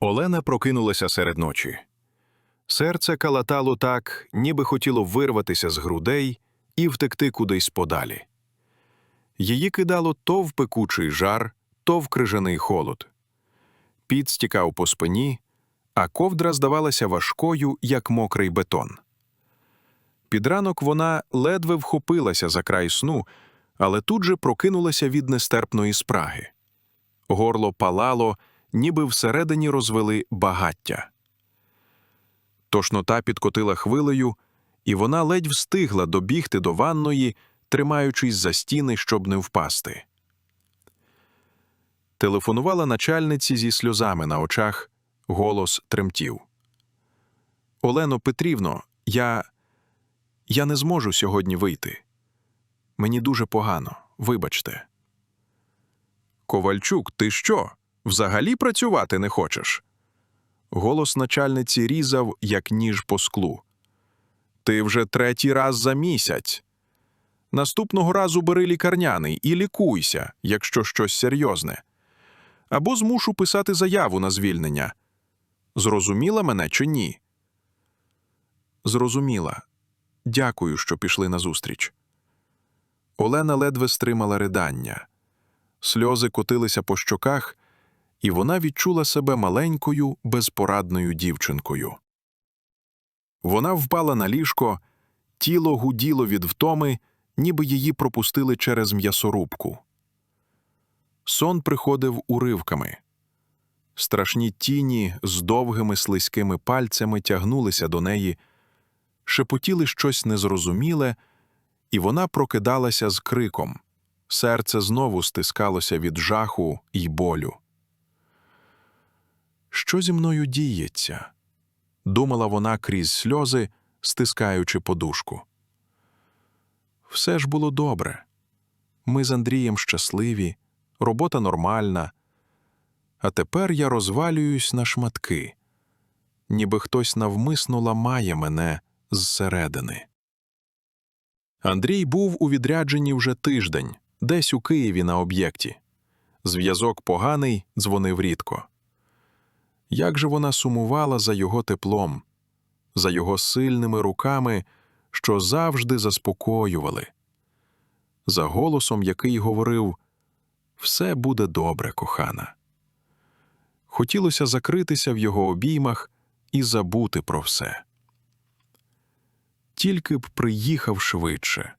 Олена прокинулася серед ночі. Серце калатало так, ніби хотіло вирватися з грудей і втекти кудись подалі. Її кидало то в пекучий жар, то в крижаний холод. Піт стікав по спині, а ковдра здавалася важкою, як мокрий бетон. Під ранок вона ледве вхопилася за край сну, але тут же прокинулася від нестерпної спраги. Горло палало, ніби всередині розвели багаття. Тошнота підкотила хвилею, і вона ледь встигла добігти до ванної, тримаючись за стіни, щоб не впасти. Телефонувала начальниці зі сльозами на очах, голос тремтів. Олено Петрівно, я. я не зможу сьогодні вийти. Мені дуже погано, вибачте. Ковальчук, ти що? Взагалі працювати не хочеш? Голос начальниці різав, як ніж по склу. Ти вже третій раз за місяць. Наступного разу бери лікарняний і лікуйся, якщо щось серйозне. Або змушу писати заяву на звільнення. Зрозуміла мене чи ні? Зрозуміла. Дякую, що пішли назустріч. Олена ледве стримала ридання. Сльози котилися по щоках, і вона відчула себе маленькою, безпорадною дівчинкою. Вона впала на ліжко, тіло гуділо від втоми, ніби її пропустили через м'ясорубку. Сон приходив уривками. Страшні тіні з довгими слизькими пальцями тягнулися до неї, шепотіли щось незрозуміле, і вона прокидалася з криком. Серце знову стискалося від жаху й болю. Що зі мною діється? думала вона крізь сльози, стискаючи подушку. Все ж було добре. Ми з Андрієм щасливі, робота нормальна. А тепер я розвалююсь на шматки, ніби хтось навмисно ламає мене зсередини. Андрій був у відрядженні вже тиждень, десь у Києві на об'єкті. Зв'язок поганий, дзвонив рідко. Як же вона сумувала за його теплом, за його сильними руками, що завжди заспокоювали, за голосом, який говорив Все буде добре, кохана. Хотілося закритися в його обіймах і забути про все. Тільки б приїхав швидше,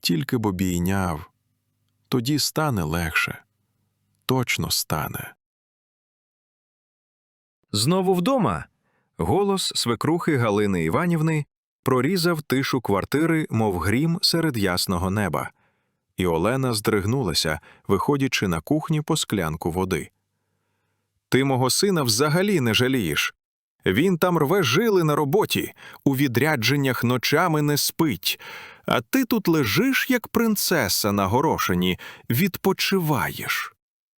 тільки б обійняв, тоді стане легше, точно стане. Знову вдома. Голос свекрухи Галини Іванівни прорізав тишу квартири, мов грім серед ясного неба, і Олена здригнулася, виходячи на кухню по склянку води. Ти мого сина взагалі не жалієш. Він там рве жили на роботі, у відрядженнях ночами не спить, а ти тут лежиш, як принцеса на горошині, відпочиваєш.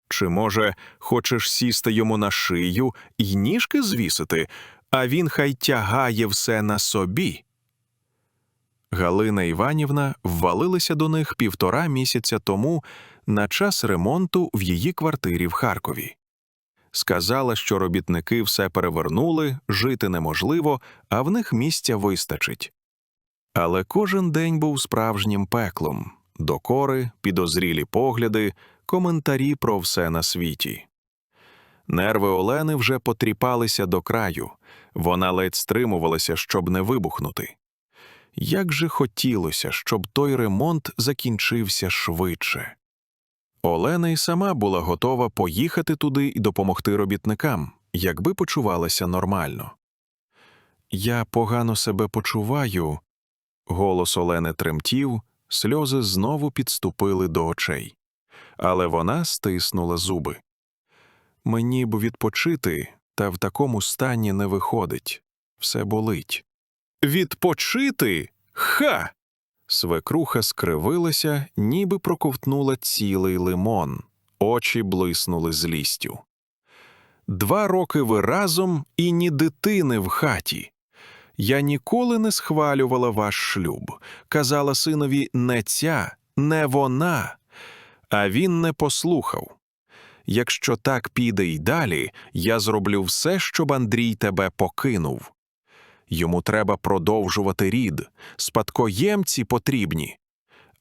Чи, може, хочеш сісти йому на шию й ніжки звісити, а він хай тягає все на собі? Галина Іванівна ввалилася до них півтора місяця тому на час ремонту в її квартирі в Харкові. Сказала, що робітники все перевернули, жити неможливо, а в них місця вистачить. Але кожен день був справжнім пеклом докори, підозрілі погляди, коментарі про все на світі. Нерви Олени вже потріпалися до краю, вона ледь стримувалася, щоб не вибухнути. Як же хотілося, щоб той ремонт закінчився швидше. Олена й сама була готова поїхати туди і допомогти робітникам, якби почувалася нормально. Я погано себе почуваю. Голос Олени тремтів, сльози знову підступили до очей. Але вона стиснула зуби. Мені б відпочити, та в такому стані не виходить. Все болить. Відпочити? Ха. Свекруха скривилася, ніби проковтнула цілий лимон, очі блиснули злістю. Два роки ви разом і ні дитини в хаті. Я ніколи не схвалювала ваш шлюб, казала синові не ця, не вона. А він не послухав. Якщо так піде й далі, я зроблю все, щоб Андрій тебе покинув. Йому треба продовжувати рід, спадкоємці потрібні.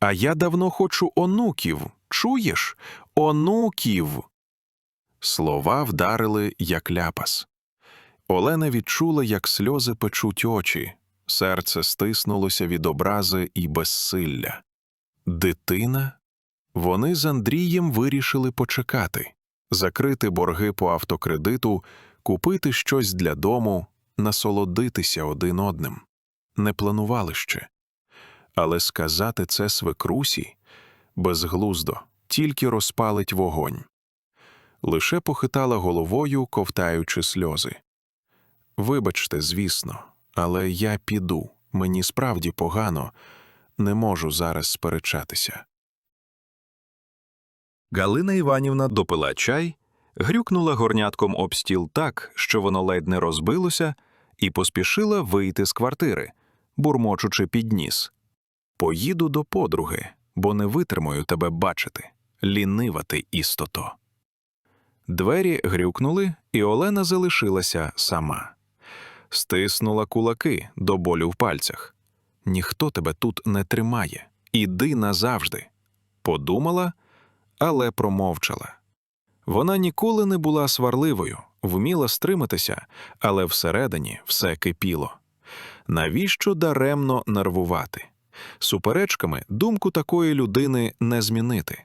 А я давно хочу онуків. Чуєш? Онуків. Слова вдарили, як ляпас. Олена відчула, як сльози печуть очі, серце стиснулося від образи і безсилля. Дитина? Вони з Андрієм вирішили почекати, закрити борги по автокредиту, купити щось для дому, насолодитися один одним. Не планували ще. Але сказати це свекрусі безглуздо, тільки розпалить вогонь. Лише похитала головою, ковтаючи сльози. Вибачте, звісно, але я піду. Мені справді погано, не можу зараз сперечатися. Галина Іванівна допила чай, грюкнула горнятком об стіл так, що воно ледь не розбилося, і поспішила вийти з квартири, бурмочучи під ніс. Поїду до подруги, бо не витримаю тебе бачити, лінива ти істото. Двері грюкнули, і Олена залишилася сама. Стиснула кулаки до болю в пальцях. Ніхто тебе тут не тримає. Іди назавжди. Подумала, але промовчала. Вона ніколи не була сварливою, вміла стриматися, але всередині все кипіло. Навіщо даремно нервувати? Суперечками думку такої людини не змінити.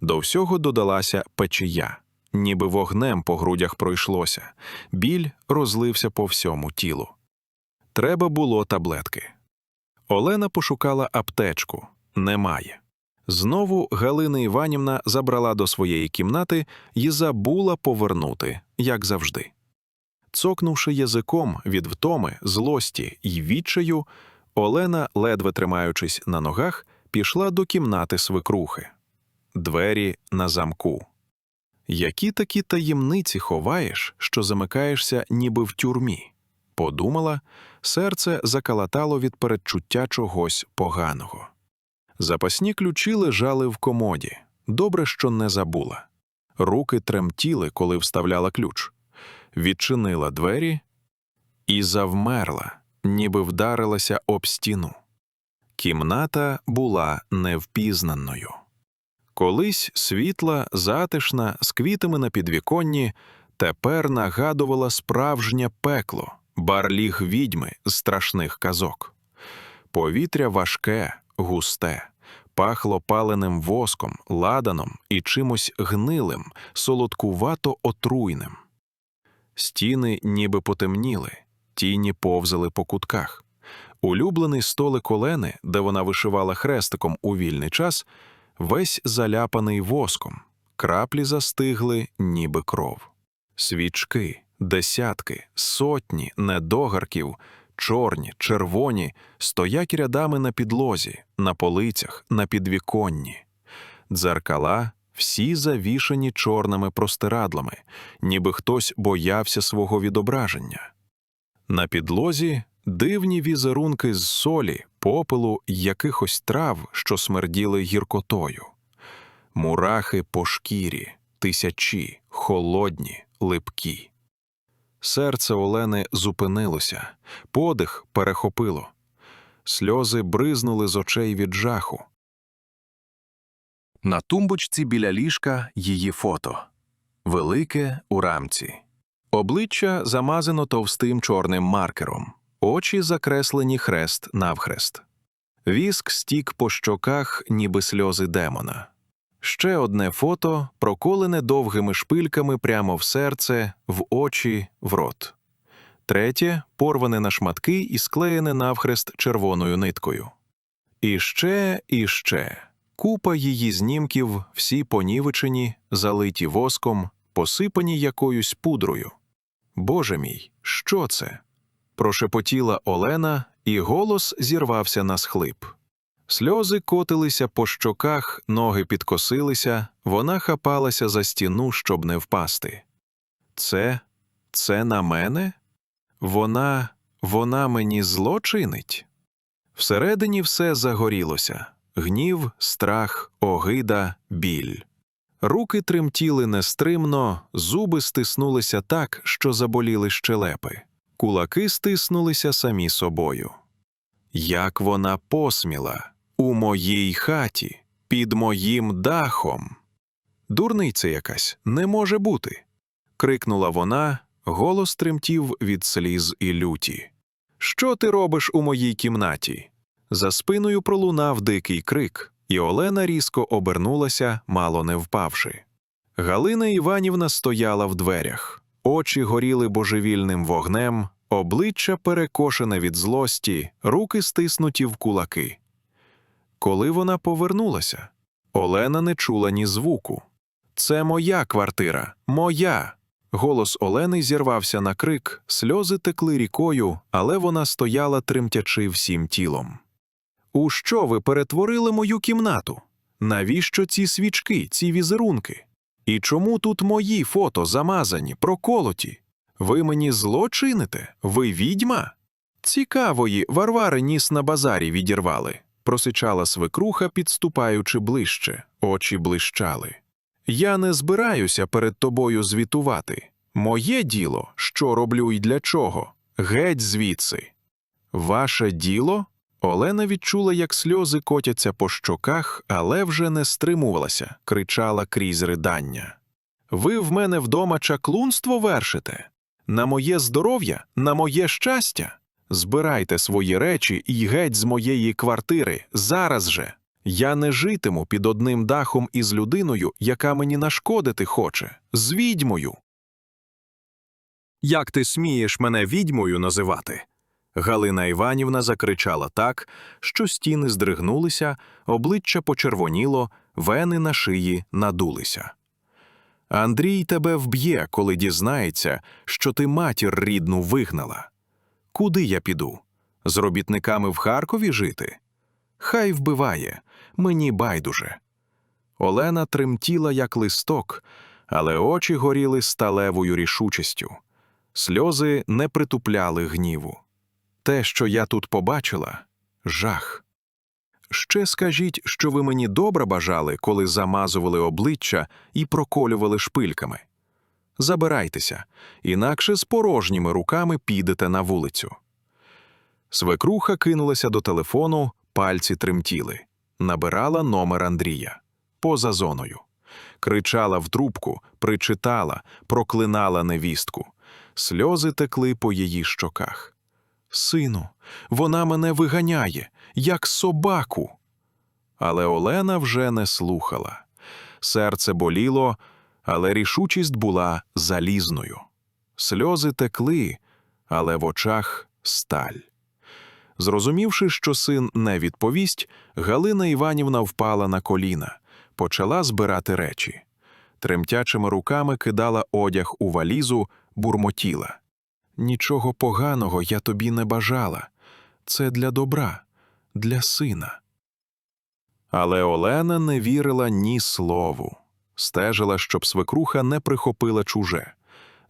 До всього додалася печія, ніби вогнем по грудях пройшлося, біль розлився по всьому тілу. Треба було таблетки. Олена пошукала аптечку немає. Знову Галина Іванівна забрала до своєї кімнати і забула повернути, як завжди. Цокнувши язиком від втоми, злості й відчаю, Олена, ледве тримаючись на ногах, пішла до кімнати свекрухи. Двері на замку. Які такі таємниці ховаєш, що замикаєшся ніби в тюрмі? Подумала, серце закалатало від передчуття чогось поганого. Запасні ключі лежали в комоді. Добре, що не забула. Руки тремтіли, коли вставляла ключ. Відчинила двері і завмерла, ніби вдарилася об стіну. Кімната була невпізнаною. Колись світла, затишна, з квітами на підвіконні, тепер нагадувала справжнє пекло, барліг відьми з страшних казок. Повітря важке, густе, пахло паленим воском, ладаном і чимось гнилим, солодкувато отруйним. Стіни ніби потемніли, тіні повзали по кутках. Улюблений столик Олени, де вона вишивала хрестиком у вільний час, весь заляпаний воском, краплі застигли, ніби кров. Свічки, десятки, сотні недогарків, чорні, червоні, стоять рядами на підлозі, на полицях, на підвіконні. Дзеркала всі завішані чорними простирадлами, ніби хтось боявся свого відображення. На підлозі дивні візерунки з солі, попелу якихось трав, що смерділи гіркотою. Мурахи по шкірі, тисячі, холодні, липкі. Серце Олени зупинилося, подих перехопило. Сльози бризнули з очей від жаху. На тумбочці біля ліжка її фото. Велике у рамці. Обличчя замазано товстим чорним маркером, очі закреслені хрест навхрест. Віск стік по щоках, ніби сльози демона. Ще одне фото, проколене довгими шпильками прямо в серце, в очі, в рот. Третє порване на шматки і склеєне навхрест червоною ниткою. І ще, і ще. Купа її знімків, всі понівечені, залиті воском, посипані якоюсь пудрою. Боже мій, що це? прошепотіла Олена, і голос зірвався на схлип. Сльози котилися по щоках, ноги підкосилися, вона хапалася за стіну, щоб не впасти. Це, це на мене? Вона, вона мені зло чинить? Всередині все загорілося гнів, страх, огида, біль. Руки тремтіли нестримно, зуби стиснулися так, що заболіли щелепи. Кулаки стиснулися самі собою. Як вона посміла у моїй хаті, під моїм дахом. Дурниця якась не може бути. крикнула вона, голос тремтів від сліз і люті. Що ти робиш у моїй кімнаті? За спиною пролунав дикий крик, і Олена різко обернулася, мало не впавши. Галина Іванівна стояла в дверях, очі горіли божевільним вогнем, обличчя перекошене від злості, руки стиснуті в кулаки. Коли вона повернулася, Олена не чула ні звуку. Це моя квартира, моя. Голос Олени зірвався на крик, сльози текли рікою, але вона стояла, тремтячи всім тілом. У що ви перетворили мою кімнату? Навіщо ці свічки, ці візерунки? І чому тут мої фото замазані, проколоті? Ви мені зло чините? Ви відьма? Цікавої Варвари ніс на базарі відірвали, просичала свекруха, підступаючи ближче, очі блищали. Я не збираюся перед тобою звітувати. Моє діло, що роблю і для чого. Геть звідси. Ваше діло? Олена відчула, як сльози котяться по щоках, але вже не стримувалася, кричала крізь ридання. Ви в мене вдома чаклунство вершите? На моє здоров'я, на моє щастя? Збирайте свої речі і геть з моєї квартири, зараз же. Я не житиму під одним дахом із людиною, яка мені нашкодити хоче, з відьмою. Як ти смієш мене відьмою називати? Галина Іванівна закричала так, що стіни здригнулися, обличчя почервоніло, вени на шиї надулися. Андрій тебе вб'є, коли дізнається, що ти матір рідну вигнала. Куди я піду? З робітниками в Харкові жити? Хай вбиває, мені байдуже. Олена тремтіла, як листок, але очі горіли сталевою рішучістю. Сльози не притупляли гніву. Те, що я тут побачила жах. Ще скажіть, що ви мені добре бажали, коли замазували обличчя і проколювали шпильками. Забирайтеся, інакше з порожніми руками підете на вулицю. Свекруха кинулася до телефону, пальці тремтіли, набирала номер Андрія поза зоною. Кричала в трубку, причитала, проклинала невістку. Сльози текли по її щоках. Сину, вона мене виганяє, як собаку. Але Олена вже не слухала. Серце боліло, але рішучість була залізною. Сльози текли, але в очах сталь. Зрозумівши, що син не відповість, Галина Іванівна впала на коліна, почала збирати речі. Тремтячими руками кидала одяг у валізу, бурмотіла. Нічого поганого я тобі не бажала. Це для добра, для сина. Але Олена не вірила ні слову, стежила, щоб свекруха не прихопила чуже,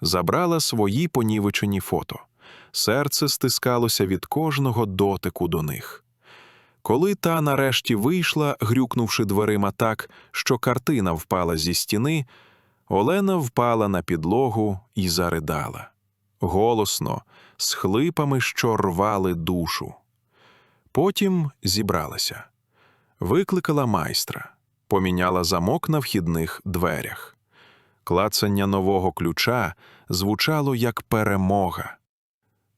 забрала свої понівечені фото. Серце стискалося від кожного дотику до них. Коли та нарешті вийшла, грюкнувши дверима так, що картина впала зі стіни, Олена впала на підлогу і заридала. Голосно, з хлипами, що рвали душу. Потім зібралася. Викликала майстра, поміняла замок на вхідних дверях. Клацання нового ключа звучало як перемога.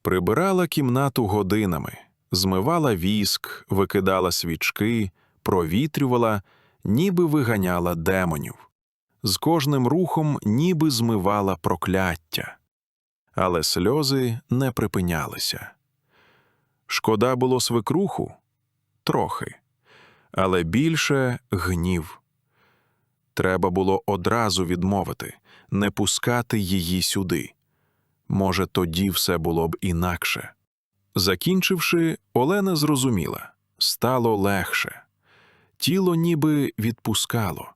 Прибирала кімнату годинами, змивала віск, викидала свічки, провітрювала, ніби виганяла демонів. З кожним рухом ніби змивала прокляття. Але сльози не припинялися. Шкода було свекруху? Трохи. Але більше гнів. Треба було одразу відмовити, не пускати її сюди. Може, тоді все було б інакше. Закінчивши, Олена зрозуміла стало легше. Тіло ніби відпускало.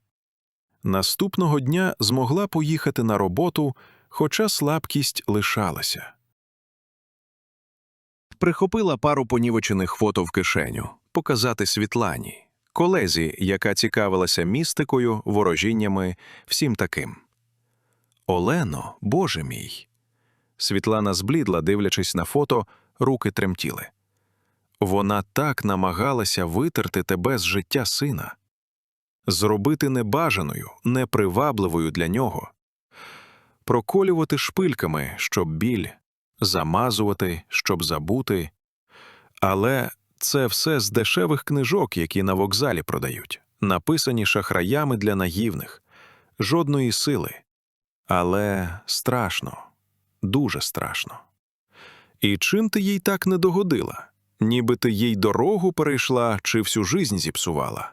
Наступного дня змогла поїхати на роботу, хоча слабкість лишалася. Прихопила пару понівечених фото в кишеню, показати Світлані. колезі, яка цікавилася містикою, ворожіннями, всім таким. Олено, боже мій. Світлана зблідла, дивлячись на фото, руки тремтіли. Вона так намагалася витерти тебе з життя сина, зробити небажаною, непривабливою для нього, проколювати шпильками, щоб біль, замазувати, щоб забути. Але це все з дешевих книжок, які на вокзалі продають, написані шахраями для наївних, жодної сили. Але страшно, дуже страшно. І чим ти їй так не догодила? Ніби ти їй дорогу перейшла чи всю жизнь зіпсувала.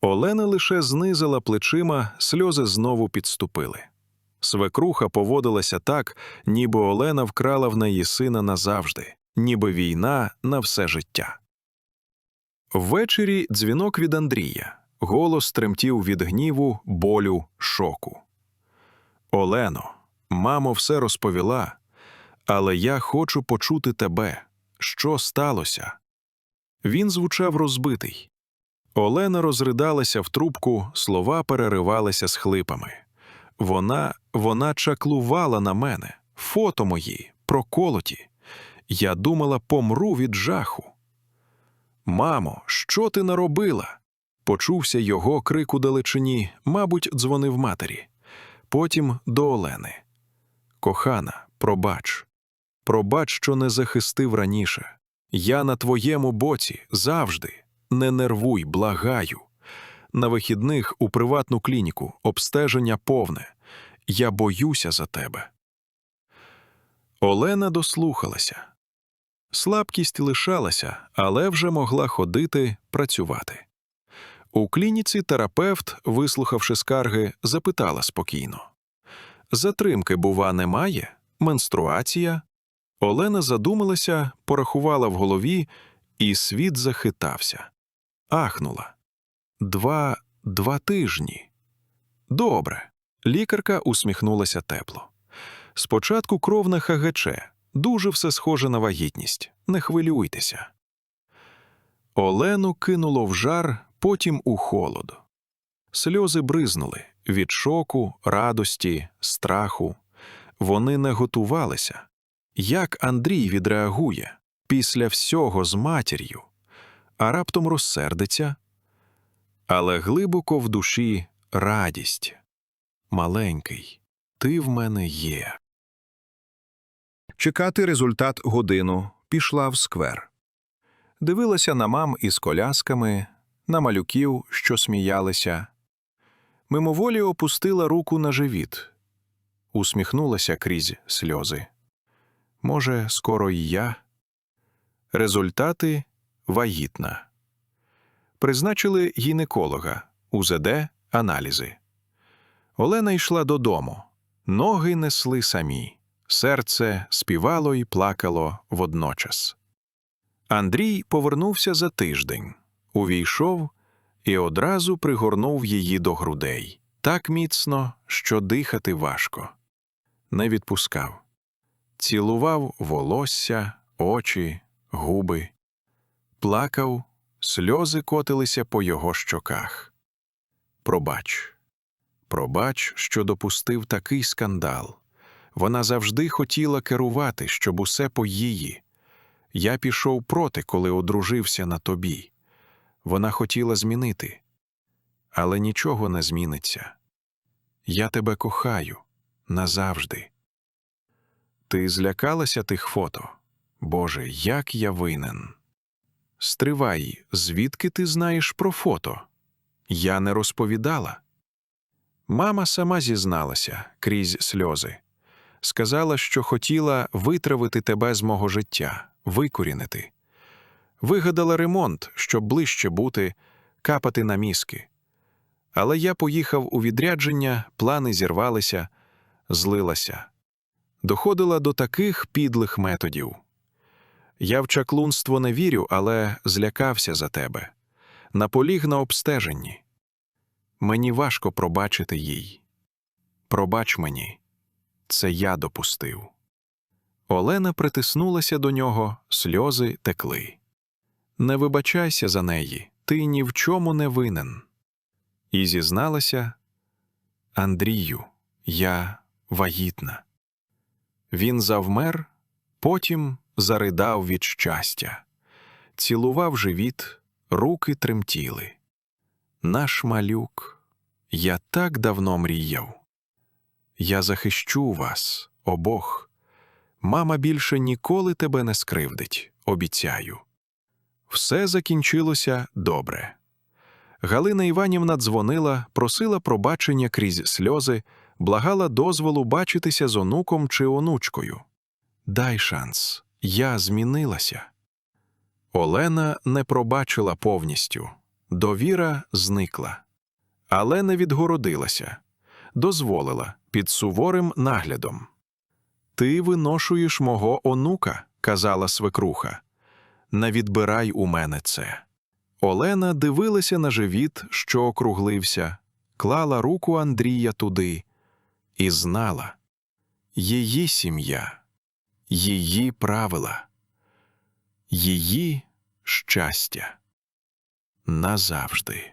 Олена лише знизила плечима, сльози знову підступили. Свекруха поводилася так, ніби Олена вкрала в неї сина назавжди, ніби війна на все життя. Ввечері дзвінок від Андрія. Голос тремтів від гніву, болю, шоку. Олено, мамо все розповіла, але я хочу почути тебе. Що сталося? Він звучав розбитий. Олена розридалася в трубку, слова переривалися з хлипами. Вона, вона чаклувала на мене, фото мої, проколоті. Я думала, помру від жаху. Мамо, що ти наробила? Почувся його крик у далечині, мабуть, дзвонив матері. Потім до Олени. Кохана, пробач. Пробач, що не захистив раніше. Я на твоєму боці завжди. Не нервуй, благаю. На вихідних у приватну клініку обстеження повне. Я боюся за тебе. Олена дослухалася. Слабкість лишалася, але вже могла ходити, працювати. У клініці терапевт, вислухавши скарги, запитала спокійно: Затримки, бува, немає? Менструація? Олена задумалася, порахувала в голові, і світ захитався. Ахнула. Два, два тижні. Добре. Лікарка усміхнулася тепло. Спочатку кров на ХГЧ. Дуже все схоже на вагітність. Не хвилюйтеся. Олену кинуло в жар, потім у холод. Сльози бризнули від шоку, радості, страху. Вони не готувалися. Як Андрій відреагує після всього з матір'ю, а раптом розсердиться. Але глибоко в душі радість. Маленький, ти в мене є. Чекати результат годину пішла в сквер. Дивилася на мам із колясками, на малюків, що сміялися. Мимоволі опустила руку на живіт, усміхнулася крізь сльози. Може, скоро і я? Результати вагітна. Призначили гінеколога, УЗД, аналізи. Олена йшла додому. Ноги несли самі. Серце співало і плакало водночас. Андрій повернувся за тиждень, увійшов і одразу пригорнув її до грудей так міцно, що дихати важко. Не відпускав. Цілував волосся, очі, губи. Плакав, сльози котилися по його щоках. Пробач. Пробач, що допустив такий скандал. Вона завжди хотіла керувати, щоб усе по її. Я пішов проти, коли одружився на тобі. Вона хотіла змінити, але нічого не зміниться. Я тебе кохаю назавжди. Ти злякалася тих фото? Боже, як я винен. Стривай, звідки ти знаєш про фото? Я не розповідала. Мама сама зізналася крізь сльози. Сказала, що хотіла витравити тебе з мого життя, викорінити. Вигадала ремонт, щоб ближче бути, капати на мізки. Але я поїхав у відрядження, плани зірвалися, злилася. Доходила до таких підлих методів. Я в чаклунство не вірю, але злякався за тебе. Наполіг на обстеженні. Мені важко пробачити їй. Пробач мені, це я допустив. Олена притиснулася до нього, сльози текли. Не вибачайся за неї, ти ні в чому не винен. І зізналася Андрію, я вагітна. Він завмер, потім заридав від щастя, цілував живіт, руки тремтіли. Наш малюк, я так давно мріяв. Я захищу вас, обох. Мама більше ніколи тебе не скривдить, обіцяю. Все закінчилося добре. Галина Іванівна дзвонила, просила пробачення крізь сльози, благала дозволу бачитися з онуком чи онучкою. Дай шанс, я змінилася. Олена не пробачила повністю, довіра зникла, але не відгородилася, дозволила під суворим наглядом. Ти виношуєш мого онука, казала свекруха. Не відбирай у мене це. Олена дивилася на живіт, що округлився, клала руку Андрія туди і знала її сім'я, її правила, її щастя назавжди.